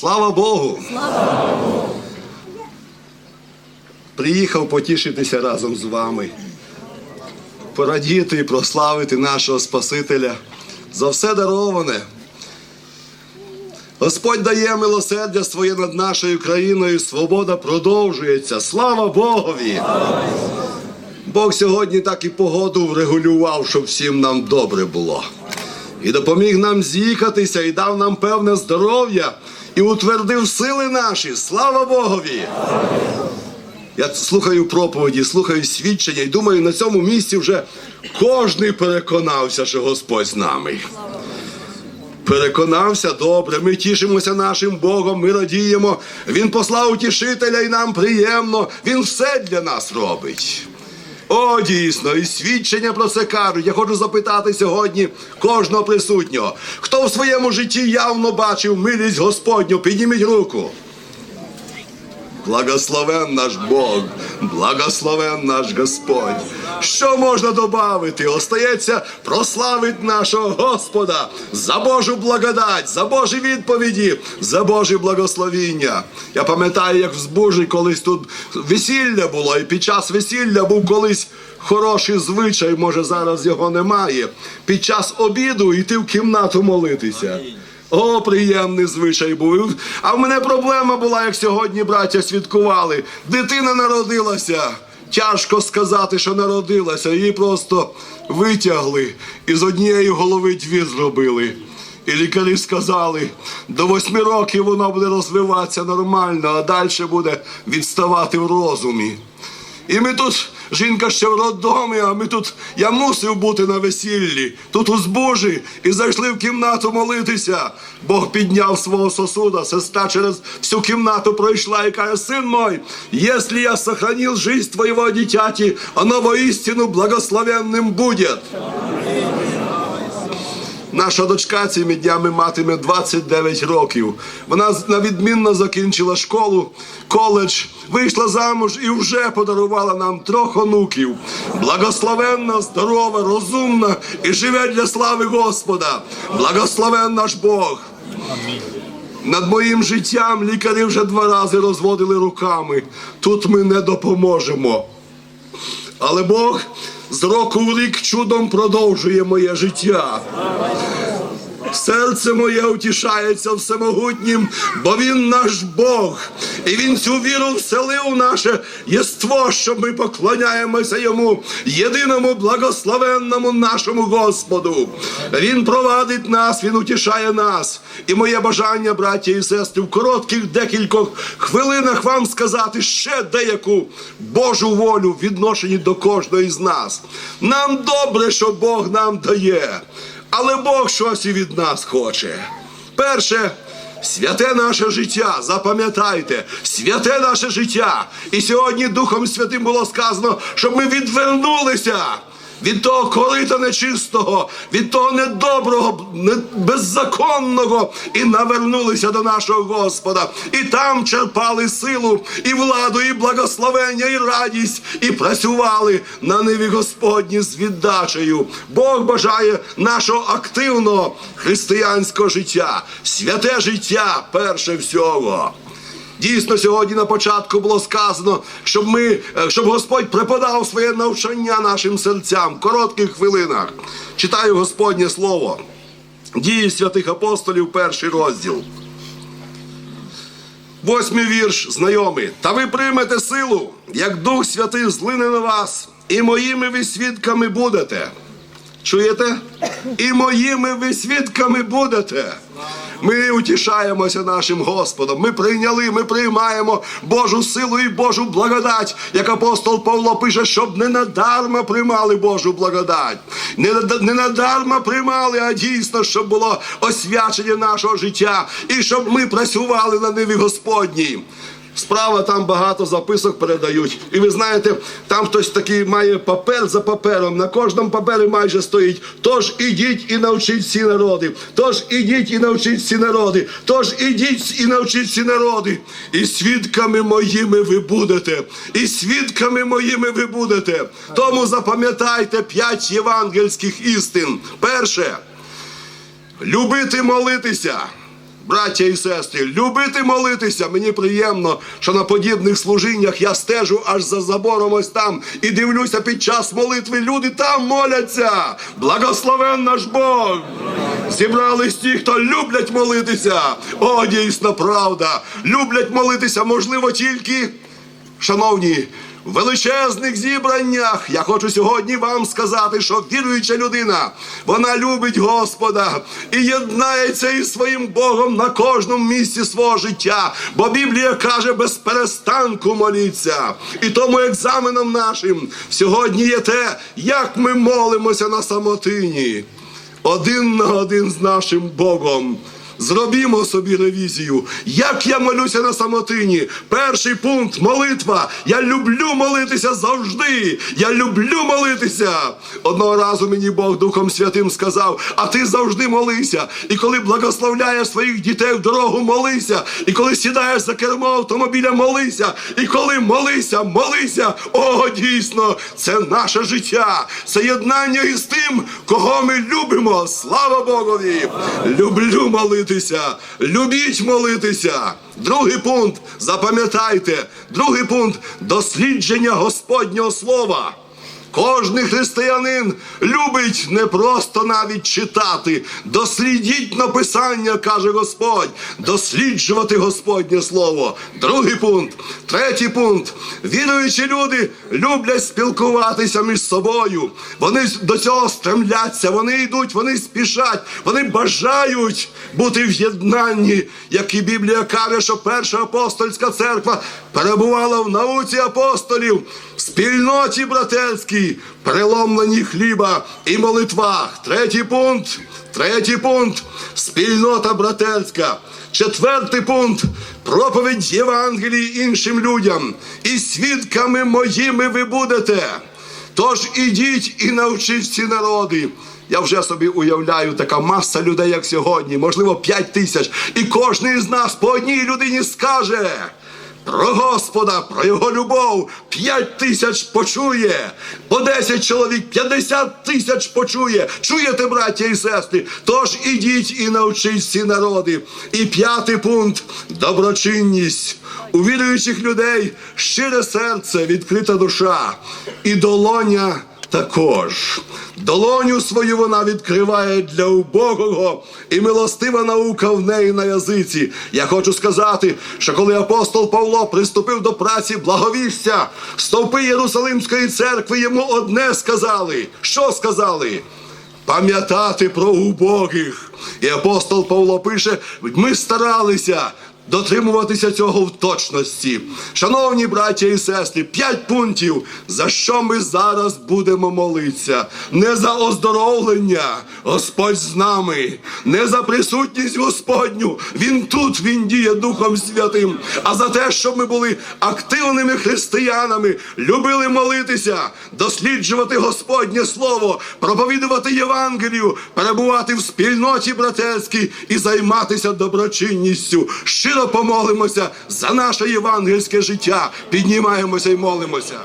Слава Богу! Приїхав потішитися разом з вами, порадіти і прославити нашого Спасителя за все дароване. Господь дає милосердя своє над нашою країною, свобода продовжується. Слава Богові! Бог сьогодні так і погоду врегулював, щоб всім нам добре було. І допоміг нам з'їхатися, і дав нам певне здоров'я, і утвердив сили наші. Слава Богові! Я слухаю проповіді, слухаю свідчення і думаю, на цьому місці вже кожний переконався, що Господь з нами. Переконався добре, ми тішимося нашим Богом, ми радіємо. Він послав утішителя і нам приємно. Він все для нас робить. О, дійсно, і свідчення про це кажуть. Я хочу запитати сьогодні кожного присутнього, хто в своєму житті явно бачив милість Господню, підніміть руку. Благословен наш Бог, благословен наш Господь. Що можна додати? Остається прославити нашого Господа за Божу благодать, за Божі відповіді, за Божі благословіння. Я пам'ятаю, як в збужі колись тут весілля було, і під час весілля був колись хороший звичай, може зараз його немає. Під час обіду йти в кімнату молитися. О, приємний звичай був. А в мене проблема була, як сьогодні браття святкували. Дитина народилася. Тяжко сказати, що народилася. Її просто витягли і з однієї голови дві зробили. І лікарі сказали, до восьми років воно буде розвиватися нормально, а далі буде відставати в розумі. І ми тут, жінка ще в роддомі, а ми тут, я мусив бути на весіллі, тут у збожі, і зайшли в кімнату молитися. Бог підняв свого сосуда, сестра через всю кімнату пройшла і каже, син мой, якщо я сохранил жизнь твоего дитяті, оно воістину благословенним будет. Наша дочка цими днями матиме 29 років. Вона на відмінно закінчила школу, коледж, вийшла замуж і вже подарувала нам трьох онуків. Благословенна, здорова, розумна і живе для слави Господа. Благословен наш Бог. Над моїм життям лікарі вже два рази розводили руками. Тут ми не допоможемо. Але Бог з року в рік чудом продовжує моє життя. Серце моє утішається всемогутнім, бо він наш Бог, і він цю віру вселив у наше єство, що ми поклоняємося йому, єдиному благословенному нашому Господу. Він провадить нас, він утішає нас. І моє бажання, браті і сестри, в коротких декількох хвилинах вам сказати ще деяку Божу волю в відношенні до кожної з нас. Нам добре, що Бог нам дає. Але Бог щось і від нас хоче. Перше, святе наше життя, запам'ятайте, святе наше життя. І сьогодні Духом Святим було сказано, щоб ми відвернулися від того корита нечистого, від того недоброго, не- беззаконного і навернулися до нашого Господа. І там черпали силу, і владу, і благословення, і радість, і працювали на ниві Господні з віддачею. Бог бажає нашого активного християнського життя, святе життя перше всього. Дійсно, сьогодні на початку було сказано, щоб ми, е, щоб Господь преподав своє навчання нашим серцям в коротких хвилинах. Читаю Господнє Слово. Дії святих апостолів, перший розділ. Восьмий вірш знайомий. Та ви приймете силу, як Дух Святий злине на вас, і моїми ви свідками будете. Чуєте? І моїми ви свідками будете. Ми утішаємося нашим Господом. Ми прийняли, ми приймаємо Божу силу і Божу благодать, як апостол Павло пише, щоб не надарма приймали Божу благодать. Не, не надарма приймали, а дійсно, щоб було освячення нашого життя і щоб ми працювали на ниві Господній. Справа там багато записок передають. І ви знаєте, там хтось такий має папер за папером. На кожному папері майже стоїть. Тож ідіть і навчіть всі народи. Тож ідіть і навчіть всі народи. Тож ідіть і навчіть всі народи. І свідками моїми ви будете. І свідками моїми ви будете. Тому запам'ятайте п'ять євангельських істин. Перше любити молитися. Браття і сестри, любити молитися. Мені приємно, що на подібних служіннях я стежу аж за забором ось там і дивлюся під час молитви. Люди там моляться. Благословен наш Бог. Зібрались ті, хто люблять молитися. О, дійсно правда. Люблять молитися, можливо, тільки. Шановні, величезних зібраннях я хочу сьогодні вам сказати, що віруюча людина, вона любить Господа і єднається із своїм Богом на кожному місці свого життя. Бо Біблія каже, без перестанку моліться. І тому екзаменом нашим сьогодні є те, як ми молимося на самотині, один на один з нашим Богом. Зробімо собі ревізію. Як я молюся на самотині? Перший пункт молитва. Я люблю молитися завжди. Я люблю молитися. Одного разу мені Бог Духом Святим сказав: а ти завжди молися. І коли благословляєш своїх дітей в дорогу, молися. І коли сідаєш за кермо автомобіля, молися. І коли молися, молися. О, дійсно, це наше життя. Це єднання із тим, кого ми любимо. Слава Богові! Люблю молитися. Любіть молитися. Другий пункт. Запам'ятайте. Другий пункт дослідження Господнього Слова. Кожний християнин любить не просто навіть читати. Дослідіть написання, каже Господь, досліджувати Господнє Слово. Другий пункт. Третій пункт. Віруючі люди люблять спілкуватися між собою. Вони до цього стремляться, вони йдуть, вони спішать, вони бажають бути в єднанні, як і Біблія каже, що перша апостольська церква перебувала в науці апостолів, в спільноті братерській, переломленні хліба і молитвах. Третій пункт. Третій пункт спільнота братерська. Четвертий пункт проповідь Євангелії іншим людям. І свідками моїми ви будете. Тож ідіть і навчіть ці народи. Я вже собі уявляю, така маса людей, як сьогодні, можливо, п'ять тисяч. І кожен із нас по одній людині скаже. Про Господа, про його любов п'ять тисяч почує, по десять чоловік, п'ятдесят тисяч почує. Чуєте, браття і сестри? Тож ідіть і навчіть всі народи. І п'ятий пункт доброчинність. У віруючих людей щире серце, відкрита душа і долоня також. Долоню свою вона відкриває для убогого, і милостива наука в неї на язиці. Я хочу сказати, що коли апостол Павло приступив до праці благовістя, стовпи Єрусалимської церкви йому одне сказали. Що сказали? Пам'ятати про убогих. І апостол Павло пише: ми старалися дотримуватися цього в точності. Шановні браття і сестри, п'ять пунктів, за що ми зараз будемо молитися. Не за оздоровлення, Господь з нами, не за присутність Господню. Він тут, Він діє Духом Святим, а за те, щоб ми були активними християнами, любили молитися, досліджувати Господнє Слово, проповідувати Євангелію, перебувати в спільноті братерській і займатися доброчинністю. Щиро помолимося за наше євангельське життя. Піднімаємося і молимося.